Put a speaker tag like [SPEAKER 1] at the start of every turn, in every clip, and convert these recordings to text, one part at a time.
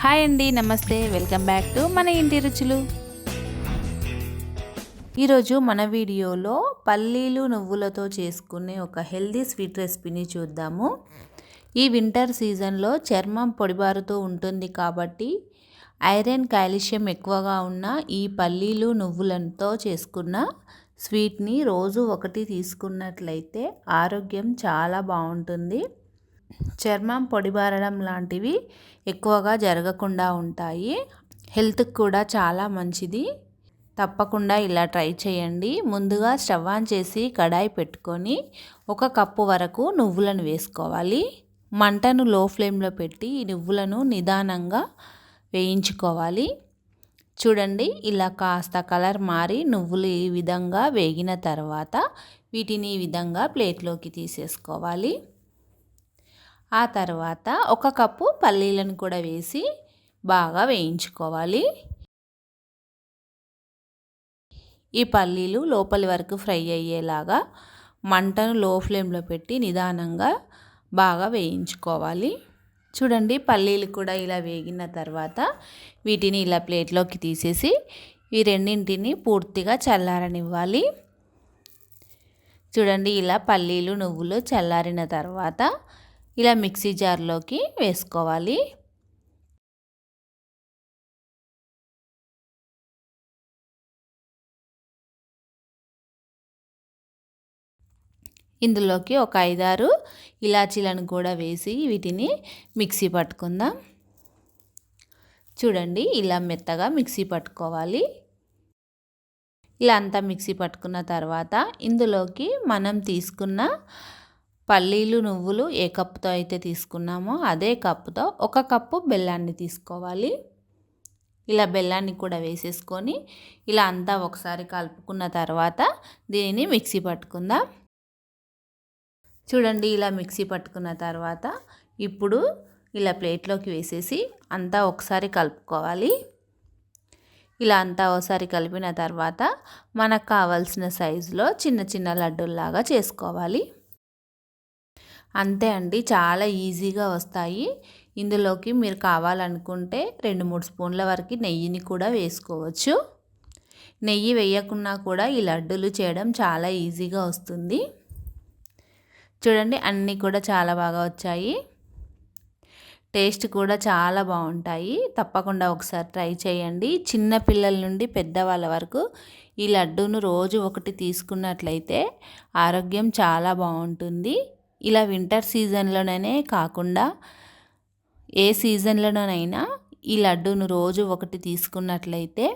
[SPEAKER 1] Hi అండి నమస్తే welcome back to మన ఇంటి రుచులు. ఈరోజు మన వీడియోలో పల్లీలు నువ్వులతో చేసుకునే ఒక హెల్దీ స్వీట్ రెసిపీని చూద్దాము. ఈ వింటర్ సీజన్లో చర్మం పొడిబారుతూ ఉంటుంది కాబట్టి ఐరన్ కాల్షియం ఎక్కువగా ఉన్న ఈ పల్లీలు నువ్వులతో చేసుకున్న స్వీట్ని రోజు ఒకటి తీసుకున్నట్లయితే ఆరోగ్యం చాలా బాగుంటుంది. చర్మం పొడిబారడం లాంటివి ఎక్కువగా జరగకుండా ఉంటాయి. హెల్త్కి కూడా చాలా మంచిది. తప్పకుండా ఇలా ట్రై చేయండి. ముందుగా స్టవ్ ఆన్ చేసి కడాయి పెట్టుకొని ఒక కప్పు వరకు నువ్వులను వేసుకోవాలి. మంటను లో ఫ్లేమ్లో పెట్టి ఈ నువ్వులను నిదానంగా వేయించుకోవాలి. చూడండి ఇలా కాస్త కలర్ మారి నువ్వులు ఈ విధంగా వేగిన తర్వాత వీటిని ఈ విధంగా ప్లేట్లోకి తీసేసుకోవాలి. ఆ తర్వాత ఒక కప్పు పల్లీలను కూడా వేసి బాగా వేయించుకోవాలి. ఈ పల్లీలు లోపలి వరకు ఫ్రై అయ్యేలాగా మంటను లో ఫ్లేమ్లో పెట్టి నిదానంగా బాగా వేయించుకోవాలి. చూడండి పల్లీలు కూడా ఇలా వేగిన తర్వాత వీటిని ఇలా ప్లేట్లోకి తీసేసి ఈ రెండింటిని పూర్తిగా చల్లారనివ్వాలి. చూడండి ఇలా పల్లీలు నువ్వులు చల్లారిన తర్వాత ఇలా మిక్సీ జార్లోకి వేసుకోవాలి. ఇందులోకి ఒక ఐదారు ఇలాచీలను కూడా వేసి వీటిని మిక్సీ పట్టుకుందాం. చూడండి ఇలా మెత్తగా మిక్సీ పట్టుకోవాలి. ఇలా అంతా మిక్సీ పట్టుకున్న తర్వాత ఇందులోకి మనం తీసుకున్న పల్లీలు నువ్వులు ఏ కప్పుతో అయితే తీసుకున్నామో అదే కప్పుతో ఒక కప్పు బెల్లాన్ని తీసుకోవాలి. ఇలా బెల్లాన్ని కూడా వేసేసుకొని ఇలా అంతా ఒకసారి కలుపుకున్న తర్వాత దీనిని మిక్సీ పట్టుకుందాం. చూడండి ఇలా మిక్సీ పట్టుకున్న తర్వాత ఇప్పుడు ఇలా ప్లేట్లోకి వేసేసి అంతా ఒకసారి కలుపుకోవాలి. ఇలా అంతా ఒకసారి కలిపిన తర్వాత మనకు కావాల్సిన సైజులో చిన్న చిన్న లడ్డూల్లాగా చేసుకోవాలి. అంతే అండి. చాలా ఈజీగా వస్తాయి. ఇందులోకి మీరు కావాలనుకుంటే రెండు మూడు స్పూన్ల వరకు నెయ్యిని కూడా వేసుకోవచ్చు. నెయ్యి వేయకున్నా కూడా ఈ లడ్డూలు చేయడం చాలా ఈజీగా వస్తుంది. చూడండి అన్నీ కూడా చాలా బాగా వచ్చాయి. టేస్ట్ కూడా చాలా బాగుంటాయి. తప్పకుండా ఒకసారి ట్రై చేయండి. చిన్న పిల్లల నుండి పెద్దవాళ్ళ వరకు ఈ లడ్డూను రోజు ఒకటి తీసుకున్నట్లయితే ఆరోగ్యం చాలా బాగుంటుంది. ఇలా వింటర్ సీజన్లోనే కాకుండా ఏ సీజన్లోనైనా ఈ లడ్డూను రోజు ఒకటి తీసుకున్నట్లయితే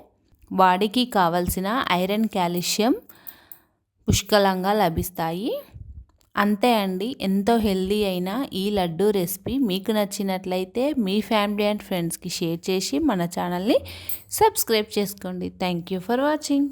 [SPEAKER 1] బాడీకి కావలసిన ఐరన్ కాల్షియం పుష్కలంగా లభిస్తాయి. అంతే అండి ఎంతో హెల్దీ అయిన ఈ లడ్డు రెసిపీ మీకు నచ్చినట్లయితే మీ ఫ్యామిలీ అండ్ ఫ్రెండ్స్కి షేర్ చేసి మన ఛానల్ని సబ్స్క్రైబ్ చేసుకోండి. Thank you for watching.